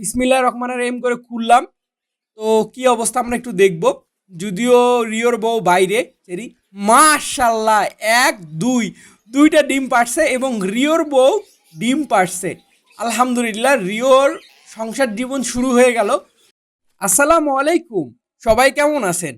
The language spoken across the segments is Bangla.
বিসমিল্লাহ রহমানের এম করে খুললাম। তো কি অবস্থা আমরা একটু দেখব। যদিও রিওর বউ বাইরে, চেরি। মাশাল্লাহ, এক, দুই, দুইটা ডিম পারছে এবং রিওর বউ ডিম পারছে। আলহামদুলিল্লাহ, রিওর সংসার জীবন শুরু হয়ে গেল। আসসালামু আলাইকুম, সবাই কেমন আছেন?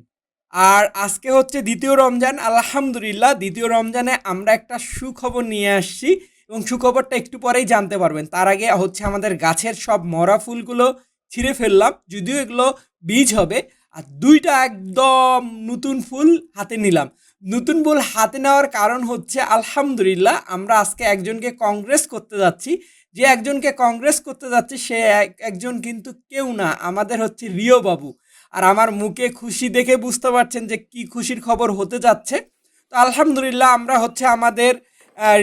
আর আজকে হচ্ছে দ্বিতীয় রমজান। আলহামদুলিল্লাহ, দ্বিতীয় রমজানে আমরা একটা সুখবর নিয়ে আসছি। এবং সুখবরটা একটু পরেই জানতে পারবেন। তার আগে হচ্ছে আমাদের গাছের সব মরা ফুলগুলো ছিঁড়ে ফেললাম, যদিও এগুলো বীজ হবে। আর দুইটা একদম নতুন ফুল হাতে নিলাম। নতুন ফুল হাতে নেওয়ার কারণ হচ্ছে আলহামদুলিল্লাহ আমরা আজকে একজনকে কংগ্রেস করতে যাচ্ছি। যে একজনকে কংগ্রেস করতে যাচ্ছি সে এক- একজন কিন্তু কেউ না, আমাদের হচ্ছে রিও বাবু। আর আমার মুখে খুশি দেখে বুঝতে পারছেন যে কি খুশির খবর হতে যাচ্ছে। তো আলহামদুলিল্লাহ আমরা হচ্ছে আমাদের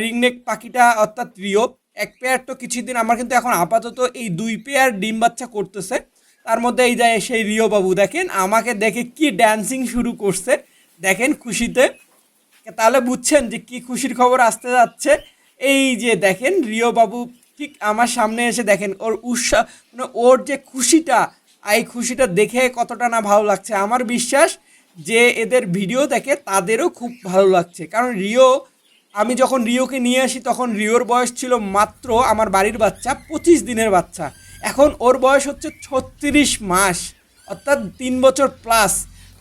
রিংনেক পাখিটা অর্থাৎ রিও এক পেয়ার তো কিছুদিন আমার কিন্তু এখন আপাতত এই দুই পেয়ার ডিম বাচ্চা করতেছে। তার মধ্যে এই যায় সেই রিও বাবু দেখেন, আমাকে দেখে কি ড্যান্সিং শুরু করছে। দেখেন খুশিতে। তাহলে বুঝছেন যে কি খুশির খবর আসতে যাচ্ছে। এই যে দেখেন রিও বাবু ঠিক আমার সামনে এসে দেখেন, ওর উৎসাহ মানে ওর যে খুশিটা, এই খুশিটা দেখে কতটা না ভালো লাগছে। আমার বিশ্বাস যে এদের ভিডিও দেখে তাদেরও খুব ভালো লাগছে। কারণ রিও আমি যখন রিওকে নিয়ে আসি, তখন রিওর বয়স ছিল মাত্র আমার বাড়ির বাচ্চা পঁচিশ দিনের বাচ্চা। এখন ওর বয়স হচ্ছে ছত্রিশ মাস, অর্থাৎ তিন বছর প্লাস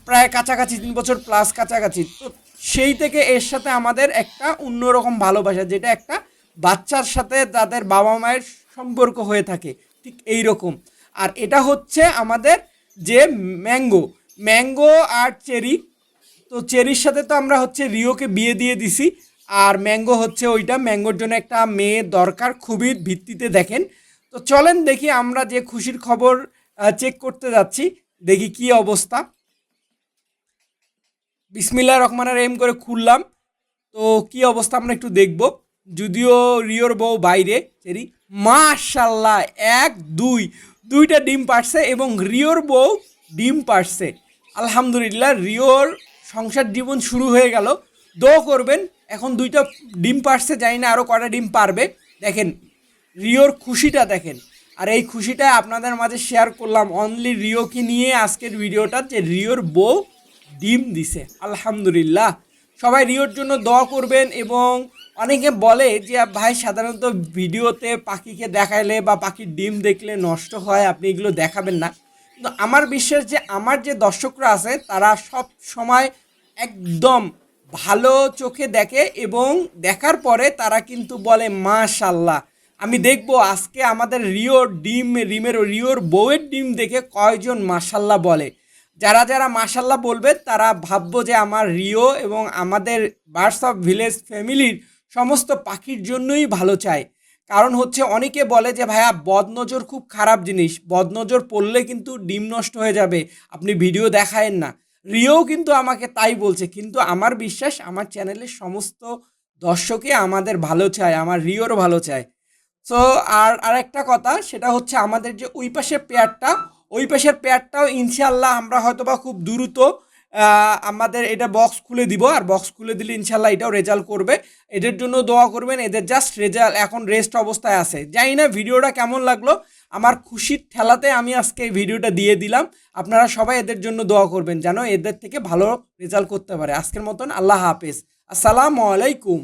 প্রায় কাছাকাছি তিন বছর প্লাস কাছাকাছি। তো সেই থেকে এর সাথে আমাদের একটা অন্যরকম ভালোবাসা, যেটা একটা বাচ্চার সাথে তাদের বাবা মায়ের সম্পর্ক হয়ে থাকে, ঠিক এই রকম। আর এটা হচ্ছে আমাদের যে ম্যাঙ্গো ম্যাঙ্গো আর চেরি। তো চেরির সাথে তো আমরা হচ্ছে রিওকে বিয়ে দিয়ে দিছি আর ম্যাঙ্গো হচ্ছে ওইটা। ম্যাঙ্গোর জন্য একটা মেয়ে দরকার, খুবই ভিত্তিতে দেখেন। তো চলেন দেখি আমরা যে খুশির খবর চেক করতে যাচ্ছি। দেখি কি অবস্থা। বিসমিল্লাহ রহমানের এম করে খুললাম। তো কি অবস্থা আমরা একটু দেখব। যদিও রিওর বউ বাইরে, চেরি। মাশাল্লাহ, এক, দুই, দুইটা ডিম পারছে এবং রিওর বউ ডিম পারছে। আলহামদুলিল্লাহ, রিওর সংসার জীবন শুরু হয়ে গেল। দো করবেন এখন দুইটা ডিম পারছে, জানি না আরও কটা ডিম পারবে। দেখেন, রিওর খুশিটা দেখেন। আর এই খুশিটা আপনাদের মাঝে শেয়ার করলাম অনলি রিওকে নিয়ে আজকের ভিডিওটা, যে রিওর বউ ডিম দিছে। আলহামদুলিল্লাহ। সবাই রিওর জন্য দোয়া করবেন এবং অনেকে বলে যে, ভাই, সাধারণত ভিডিওতে পাখিকে দেখাইলে বা পাখির ডিম দেখলে নষ্ট হয়, আপনি এগুলো দেখাবেন না। কিন্তু আমার বিশ্বাস যে, আমার যে দর্শকরা আছে, তারা সব সময় একদম ভালো চোখে দেখে এবং দেখার পরে তারা কিন্তু বলে মাশাল্লাহ আমি দেখব আজকে আমাদের রিওর ডিম, রিমের, রিওর বউয়ের ডিম দেখে কয়জন মাশাল্লাহ বলে। যারা যারা মাশাল্লাহ বলবে, তারা ভাববো যে আমার রিও এবং আমাদের বার্ডস অফ ভিলেজ ফ্যামিলির সমস্ত পাখির জন্যই ভালো চায়। কারণ হচ্ছে অনেকে বলে যে, ভাইয়া, বদনজর খুব খারাপ জিনিস। বদনজর পড়লে কিন্তু ডিম নষ্ট হয়ে যাবে। আপনি ভিডিও দেখায়েন না। রিও কিন্তু আমাকে তাই বলছে, কিন্তু আমার বিশ্বাস, আমার চ্যানেলের সমস্ত দর্শকে আমাদের ভালো চায়, আমার রিওর ভালো চায়। সো আর, আরেকটা কথা, সেটা হচ্ছে আমাদের যে ওই পাশের পেয়ারটা, ওই পাশের পেয়ারটাও ইনশাল্লাহ আমরা হয়তো বা খুব দ্রুত আমাদের এটা বক্স খুলে দিব, আর বক্স খুলে দিলে ইনশাল্লাহ এটাও রেজাল্ট করবে। এদের জন্য দোয়া করবেন, এদের জাস্ট রেজাল্ট এখন রেস্ট অবস্থায় আছে। জানি না ভিডিওটা কেমন লাগল, আমার খুশির ঠেলাতে আমি আজকে এই ভিডিওটা দিয়ে দিলাম। আপনারা সবাই এদের জন্য দোয়া করবেন, যেন এদের থেকে ভালো রেজাল্ট করতে পারে। আজকের মতন আল্লাহ হাফেজ। আসসালামু আলাইকুম।